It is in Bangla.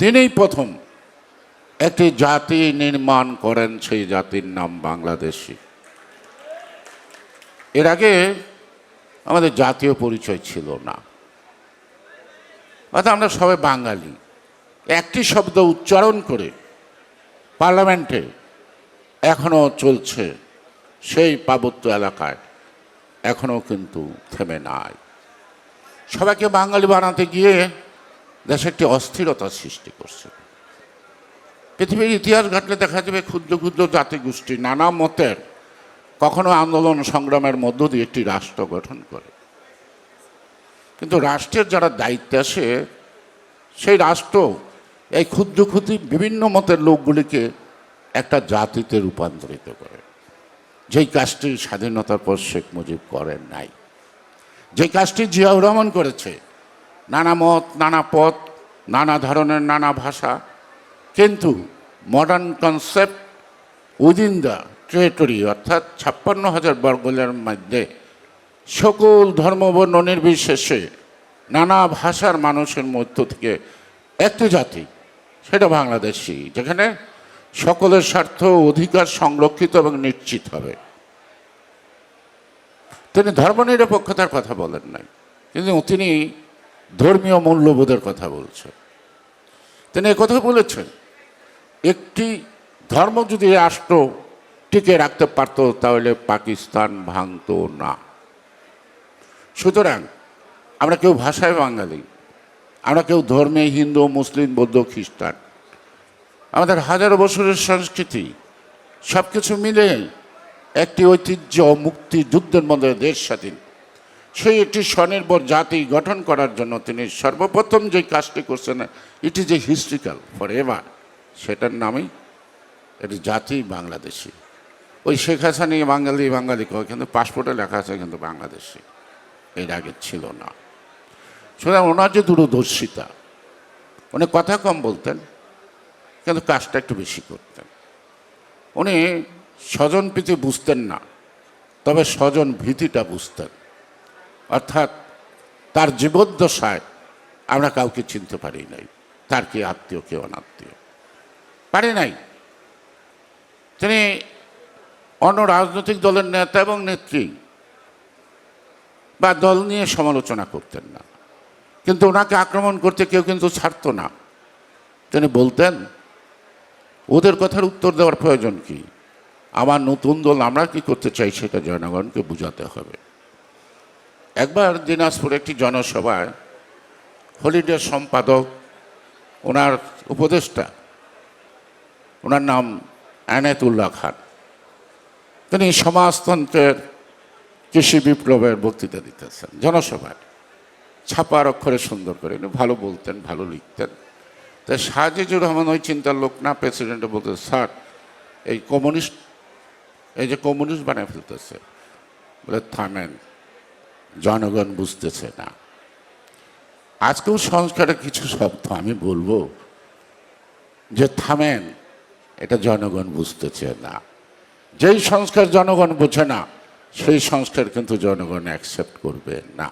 তিনিই প্রথম। একটি জাতি নির্মাণ করেন সেই জাতির নাম বাংলাদেশি এর আগে আমাদের জাতীয় পরিচয় ছিল না। অর্থাৎ আমরা সবাই বাঙালি। একটি শব্দ উচ্চারণ করে পার্লামেন্টে এখনও চলছে সেই পার্বত্য এলাকায়। এখনও কিন্তু থেমে নাই। সবাইকে বাঙালি বানাতে গিয়ে দেশে একটি অস্থিরতা সৃষ্টি করছে। পৃথিবীর ইতিহাস ঘাটলে দেখা যাবে ক্ষুদ্র ক্ষুদ্র জাতিগোষ্ঠী নানা মতের কখনো আন্দোলন সংগ্রামের মধ্য দিয়ে একটি রাষ্ট্র গঠন করে। কিন্তু রাষ্ট্রের যারা দায়িত্বে আসে সেই রাষ্ট্র এই ক্ষুদ্র ক্ষুদ্র বিভিন্ন মতের লোকগুলিকে একটা জাতিতে রূপান্তরিত করে। যেই কাজটি স্বাধীনতার পর শেখ মুজিব করেন নাই। যে কাজটি জিয়াউর রহমান করেছে নানা মত, নানা পথ, নানা ধরনের নানা ভাষা। কিন্তু modern concept within the territory অর্থাৎ ছাপ্পান্ন হাজার বর্গলের মধ্যে সকল ধর্মবর্ণ নির্বিশেষে নানা ভাষার মানুষের মধ্য থেকে একটি জাতি, সেটা বাংলাদেশি, যেখানে সকলের স্বার্থ অধিকার সংরক্ষিত এবং নিশ্চিত হবে। তিনি ধর্মনিরপেক্ষতার কথা বলেন নাই, কিন্তু তিনি ধর্মীয় মূল্যবোধের কথা বলছেন তিনি কথা বলেছেন, একটি ধর্ম যদি রাষ্ট্র টিকে রাখতে পারত, তাহলে পাকিস্তান ভাঙত না। সুতরাং আমরা কেউ ভাষায় বাঙালি, আমরা কেউ ধর্মে হিন্দু, মুসলিম, বৌদ্ধ, খ্রিস্টান, আমাদের হাজারো বছরের সংস্কৃতি সব কিছু মিলে একটি ঐতিহ্য মুক্তি যুদ্ধের মধ্যে দেশ স্বাধীন। সেই একটি স্বনির্ভর জাতি গঠন করার জন্য তিনি সর্বপ্রথম যে কাজটি করছেন it is a historical for ever সেটার নামই এটি জাতি বাংলাদেশি। ওই শেখ হাসানি বাঙালি বাঙালি কয়, কিন্তু পাসপোর্টে লেখা আছে কিন্তু বাংলাদেশি। এর আগে ছিল না। সুতরাং ওনার যে দূরদর্শিতা, উনি কথা কম বলতেন, কিন্তু কাজটা একটু বেশি করতেন। উনি স্বজন প্রীতি বুঝতেন না, তবে স্বজন ভীতিটা বুঝতেন। অর্থাৎ তার জীবদ্দশায় আমরা কাউকে চিনতে পারি নাই। তার কে আত্মীয়, কেউ অনাত্মীয়। পারে নাই। তিনি অন্য রাজনৈতিক দলের নেতা এবং নেত্রী বা দল নিয়ে সমালোচনা করতেন না। কিন্তু ওনাকে আক্রমণ করতে কেউ কিন্তু ছাড়তো না। তিনি বলতেন, ওদের কথার উত্তর দেওয়ার প্রয়োজন কি? আমার নতুন দল আমরা কি করতে চাই সেটা জনগণকে বুঝাতে হবে। একবার দিনাজপুর একটি জনসভায় হলিডে সম্পাদক, ওনার উপদেষ্টা, ওনার নাম আনায়তুল্লাহ খান। তিনি সমাজতন্ত্রের কৃষি বিপ্লবের বক্তৃতা দিতেছেন, জনসভায়। ছাপার অক্ষরে সুন্দর করে, উনি ভালো বলতেন, ভালো লিখতেন। তাই সাজিজুর রহমান ওই চিন্তার লোক না, প্রেসিডেন্টে বলতে স্যার, এই কমিউনিস্ট, এই যে কমিউনিস্ট বানিয়ে ফেলতেছে, বলে থামেন। জনগণ বুঝতেছে না। আজকেও সংস্কারের কিছু শব্দ আমি বলব যে থামেন, এটা জনগণ বুঝতেছে না। যেই সংস্কার জনগণ বোঝে না, সেই সংস্কার কিন্তু জনগণ অ্যাকসেপ্ট করবে না।